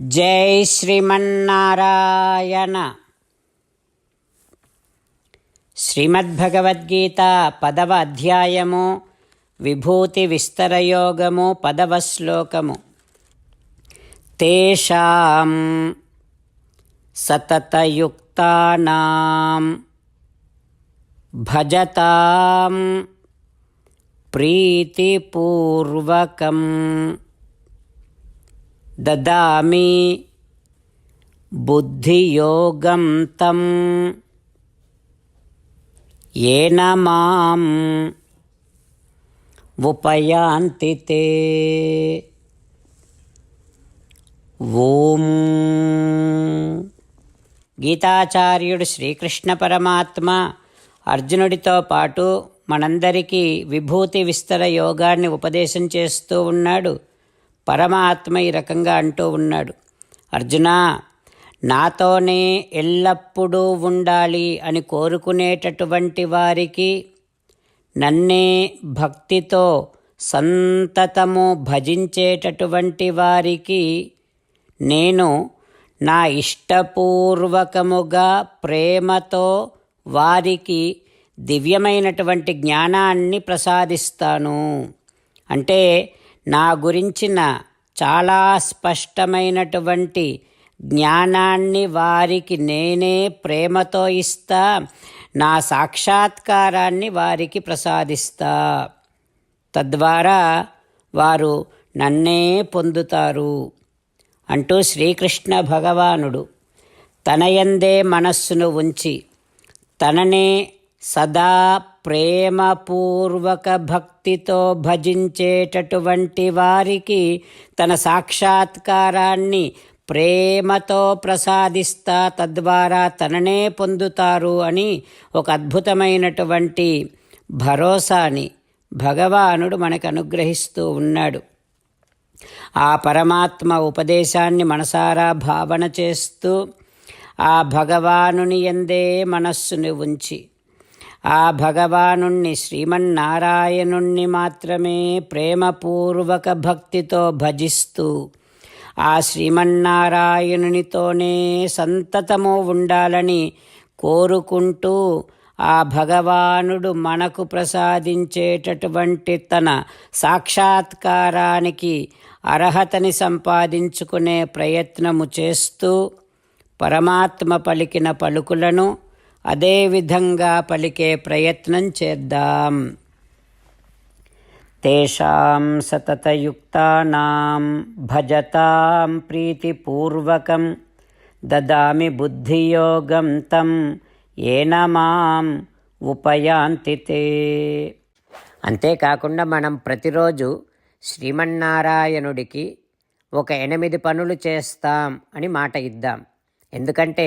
జై శ్రీమన్నారాయణ. శ్రీమద్భగవద్గీత పదవ అధ్యాయము విభూతి విస్తరయోగము పదవ శ్లోకము. తేషాం సతతయుక్తానాం భజతాం ప్రీతిపూర్వకం దదామి బుద్ధియోగం తం ఏన మాం ఉపయాంతి తే ఓం గీతాచార్యుడు శ్రీకృష్ణ పరమాత్మ అర్జునుడితో పాటు మనందరికీ విభూతి విస్తర యోగాన్ని ఉపదేశం చేస్తూ ఉన్నాడు. పరమాత్మ ఈ రకంగా అంటూ ఉన్నాడు. అర్జున నాతోనే ఎల్లప్పుడూ ఉండాలి అని కోరుకునేటటువంటి వారికి నన్నే భక్తితో సంతతము భజించేటటువంటి వారికి నేను నా ఇష్టపూర్వకముగా ప్రేమతో వారికి దివ్యమైనటువంటి జ్ఞానాన్ని ప్రసాదిస్తాను. అంటే నా గురించిన చాలా స్పష్టమైనటువంటి జ్ఞానాన్ని వారికి నేనే ప్రేమతో ఇస్తా నా సాక్షాత్కారాన్ని వారికి ప్రసాదిస్తా. తద్వారా వారు నన్నే పొందుతారు అంటూ శ్రీకృష్ణ భగవానుడు తనయందే మనస్సును ఉంచి తననే సదా ప్రేమపూర్వక భక్తితో భజించేటటువంటి వారికి తన సాక్షాత్కారాన్ని ప్రేమతో ప్రసాదిస్తా తద్వారా తననే పొందుతారు అని ఒక అద్భుతమైనటువంటి భరోసాని భగవానుడు మనకు అనుగ్రహిస్తూ ఉన్నాడు. ఆ పరమాత్మ ఉపదేశాన్ని మనసారా భావన చేస్తూ ఆ భగవానుని ఎందే మనస్సుని ఉంచి ఆ భగవానుణ్ణి శ్రీమన్నారాయణుణ్ణి మాత్రమే ప్రేమపూర్వక భక్తితో భజిస్తూ ఆ శ్రీమన్నారాయణునితోనే సంతతము ఉండాలని కోరుకుంటూ ఆ భగవానుడు మనకు ప్రసాదించేటటువంటి తన సాక్షాత్కారానికి అర్హతని సంపాదించుకునే ప్రయత్నము చేస్తూ పరమాత్మ పలికిన పలుకులను అదేవిధంగా పలికే ప్రయత్నం చేద్దాం. తేషాం సతతయుక్తానాం భజతాం ప్రీతిపూర్వకం దదామి బుద్ధియోగం తం ఏన మాం ఉపయాంతితే అంతేకాకుండా మనం ప్రతిరోజు శ్రీమన్నారాయణుడికి ఒక ఎనిమిది పనులు చేస్తాం అని మాట ఇద్దాం. ఎందుకంటే